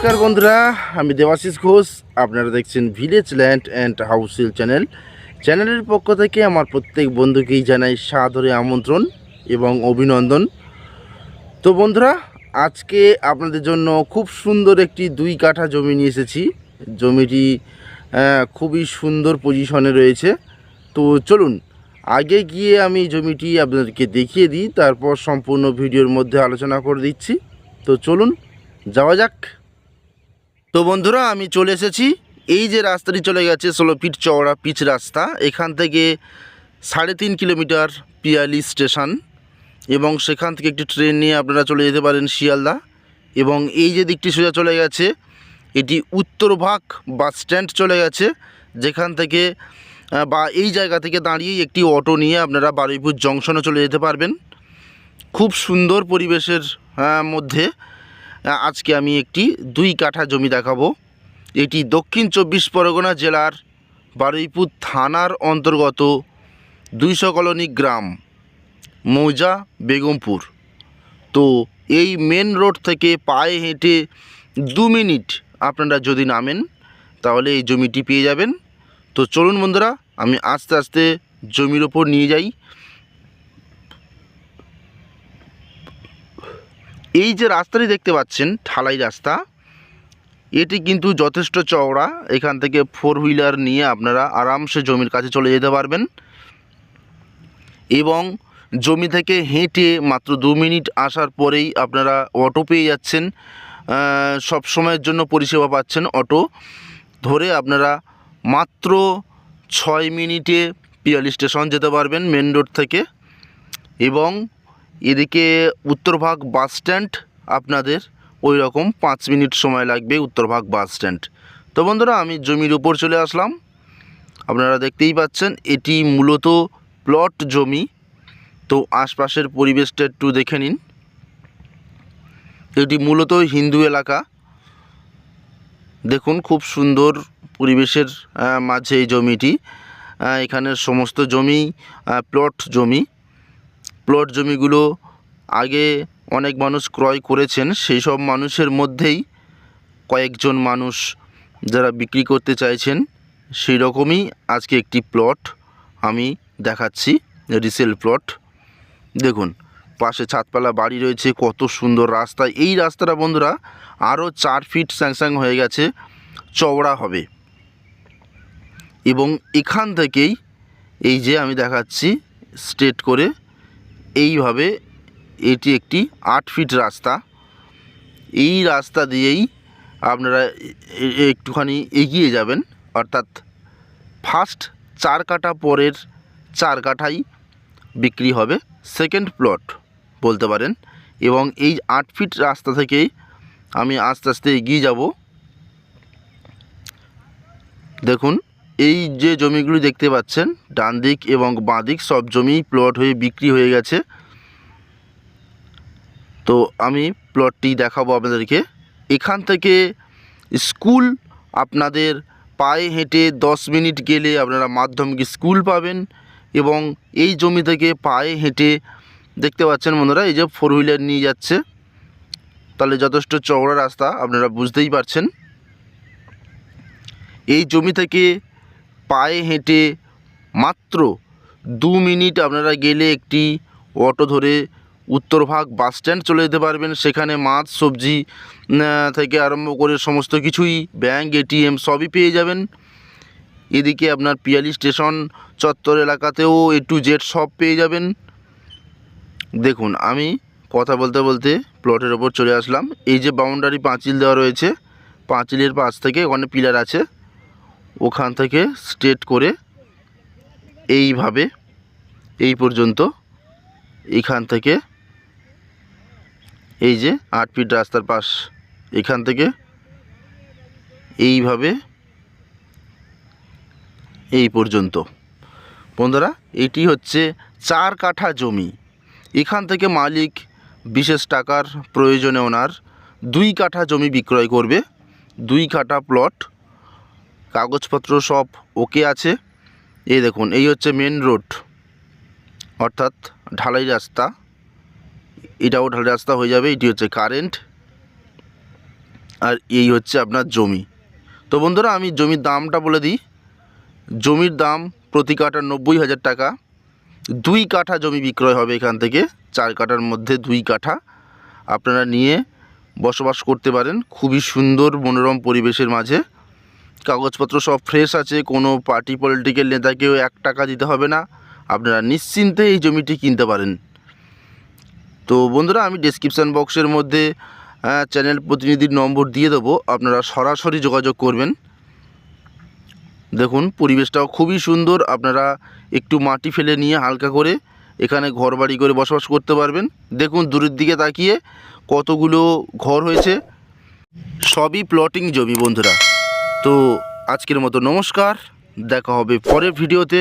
নমস্কার বন্ধুরা, আমি দেবাশিস ঘোষ। আপনারা দেখছেন village land and house channel চ্যানেলের পক্ষ থেকে আমার প্রত্যেক বন্ধুকেই জানাই সাদরে আমন্ত্রণ এবং অভিনন্দন। তো বন্ধুরা, আজকে আপনাদের জন্য খুব সুন্দর একটি দুই কাঠা জমি নিয়ে এসেছি। জমিটি খুবই সুন্দর পজিশনে রয়েছে। তো চলুন, আগে গিয়ে আমি জমিটি আপনাদেরকে দেখিয়ে দিই, তারপর সম্পূর্ণ ভিডিওর মধ্যে আলোচনা করে দিচ্ছি। তো চলুন, যাওয়া যাক। তো বন্ধুরা, আমি চলে এসেছি। এই যে রাস্তাটি চলে গেছে ষোলো ফিট চওড়া পিচ রাস্তা, এখান থেকে সাড়ে তিন কিলোমিটার পিয়ালি স্টেশন এবং সেখান থেকে একটি ট্রেন নিয়ে আপনারা চলে যেতে পারেন শিয়ালদা এবং এই যে দিকটি সোজা চলে গেছে, এটি উত্তরভাগ বাস স্ট্যান্ড চলে গেছে, যেখান থেকে বা এই জায়গা থেকে দাঁড়িয়ে একটি অটো নিয়ে আপনারা বারুইপুর জংশনে চলে যেতে পারবেন। খুব সুন্দর পরিবেশের মধ্যে আজকে আমি একটি দুই কাঠা জমি দেখাবো। এটি দক্ষিণ চব্বিশ পরগনা জেলার বারুইপুর থানার অন্তর্গত দুইশো কলোনি গ্রাম, মৌজা, বেগমপুর। তো এই মেন রোড থেকে পায়ে হেঁটে দু মিনিট আপনারা যদি নামেন, তাহলে এই জমিটি পেয়ে যাবেন। তো চলুন বন্ধুরা, আমি আস্তে আস্তে জমির ওপর নিয়ে যাই। এই যে রাস্তাটি দেখতে পাচ্ছেন, ঢালাই রাস্তা, এটি কিন্তু যথেষ্ট চওড়া। এখান থেকে ফোর হুইলার নিয়ে আপনারা আরামসে জমির কাছে চলে যেতে পারবেন। এবং জমি থেকে হেঁটে মাত্র দু মিনিট আসার পরেই আপনারা অটো পেয়ে যাচ্ছেন। সব সময়ের জন্য পরিষেবা পাচ্ছেন অটো ধরে আপনারা মাত্র ছয় মিনিটে পিয়ালি স্টেশন যেতে পারবেন মেন রোড থেকে। এবং এদিকে উত্তরভাগ বাস স্ট্যান্ড, আপনাদের ওই রকম পাঁচ মিনিট সময় লাগবে উত্তরভাগ বাস স্ট্যান্ড। তো বন্ধুরা, আমি জমির উপর চলে আসলাম। আপনারা দেখতেই পাচ্ছেন, এটি মূলত প্লট জমি। তো আশপাশের পরিবেশটা একটু দেখে নিন। এটি মূলত হিন্দু এলাকা। দেখুন, খুব সুন্দর পরিবেশের মাঝে এই জমিটি। এখানের সমস্ত জমি প্লট জমি। প্লট জমিগুলো আগে অনেক মানুষ ক্রয় করেছেন, সেই সব মানুষের মধ্যেই কয়েকজন মানুষ যারা বিক্রি করতে চাইছেন, সেই রকমই আজকে একটি প্লট আমি দেখাচ্ছি রিসেল প্লট দেখুন, পাশে ছাদপালা বাড়ি রয়েছে, কত সুন্দর রাস্তা। এই রাস্তাটা বন্ধুরা আরও চার ফিট স্যাংস্যাং হয়ে গেছে, চওড়া হবে। এবং এখান থেকেই এই যে আমি দেখাচ্ছি স্ট্রেট করে এইভাবে এটি একটি আট ফিট রাস্তা। এই রাস্তা দিয়েই আপনারা একটুখানি এগিয়ে যাবেন। অর্থাৎ ফার্স্ট চার কাঠা পরের চার কাঠাই বিক্রি হবে সেকেন্ড প্লট বলতে পারেন। এবং এই আট ফিট রাস্তা থেকেই আমি আস্তে আস্তে এগিয়ে যাব। দেখুন এই যে জমিগুলি দেখতে পাচ্ছেন, ডান দিক এবং বাঁ দিক সব জমি প্লট হয়ে বিক্রি হয়ে গেছে। তো আমি প্লটটি দেখাবো আপনাদেরকে। এখান থেকে স্কুল আপনাদের পায়ে হেঁটে দশ মিনিট গেলে আপনারা মাধ্যমিক স্কুল পাবেন এবং এই জমি থেকে পায়ে হেঁটে দেখতে পাচ্ছেন বন্ধুরা, এই যে ফোর হুইলার নিয়ে যাচ্ছে। তাহলে যথেষ্ট চওড়া রাস্তা, আপনারা বুঝতেই পারছেন। এই জমি থেকে পায়ে হেঁটে মাত্র দু মিনিট আপনারা গেলে একটি অটো ধরে উত্তরভাগ বাস স্ট্যান্ড চলে যেতে পারবেন। সেখানে মাছ, সবজি থেকে আরম্ভ করে সমস্ত কিছুই ব্যাংক এটিএম সবই পেয়ে যাবেন। এদিকে আপনার পিয়ালি স্টেশন, চত্বর এলাকাতেও এ টু জেড সব পেয়ে যাবেন। দেখুন, আমি কথা বলতে বলতে প্লটের ওপর চলে আসলাম। এই যে বাউন্ডারি পাঁচিল দেওয়া রয়েছে, পাঁচিলের পাশ থেকে ওখানে পিলার আছে। ওখান থেকে স্ট্রেট করে এইভাবে এই পর্যন্ত এখান থেকে এই যে আট ফিট রাস্তার পাশ, এখান থেকে এইভাবে এই পর্যন্ত। বন্ধুরা, এটি হচ্ছে চার কাঠা জমি। এখান থেকে মালিক বিশেষ টাকার প্রয়োজনে ওনার দুই কাঠা জমি বিক্রয় করবে, দুই কাঠা প্লট কাগজপত্র সব ওকে আছে। এই দেখুন, এই হচ্ছে মেন রোড অর্থাৎ ঢালাই রাস্তা। এটাও ঢালাই রাস্তা হয়ে যাবে, এটি হচ্ছে কারেন্ট আর এই হচ্ছে আপনার জমি। তো বন্ধুরা, আমি জমির দামটা বলে দিই। জমির দাম প্রতি কাঠা নব্বই হাজার টাকা। দুই কাঠা জমি বিক্রয় হবে এখান থেকে। চার কাঠার মধ্যে দুই কাঠা আপনারা নিয়ে বসবাস করতে পারেন। খুবই সুন্দর, মনোরম পরিবেশের মাঝে। কাগজপত্র সব ফ্রেশ আছে, কোনো পার্টি পলিটিক্যাল নেতাকেও এক টাকা দিতে হবে না। আপনারা নিশ্চিন্তে এই জমিটি কিনতে পারেন। তো বন্ধুরা, আমি ডেসক্রিপশান বক্সের মধ্যে চ্যানেল প্রতিনিধির নম্বর দিয়ে দেবো। আপনারা সরাসরি যোগাযোগ করবেন। দেখুন, পরিবেশটাও খুবই সুন্দর। আপনারা একটু মাটি ফেলে নিয়ে হালকা করে এখানে ঘর বাড়ি করে বসবাস করতে পারবেন। দেখুন, দূরের দিকে তাকিয়ে কতগুলো ঘর হয়েছে। সবই প্লটিং জমি, বন্ধুরা। তো আজকের মতো নমস্কার দেখা হবে পরের ভিডিওতে।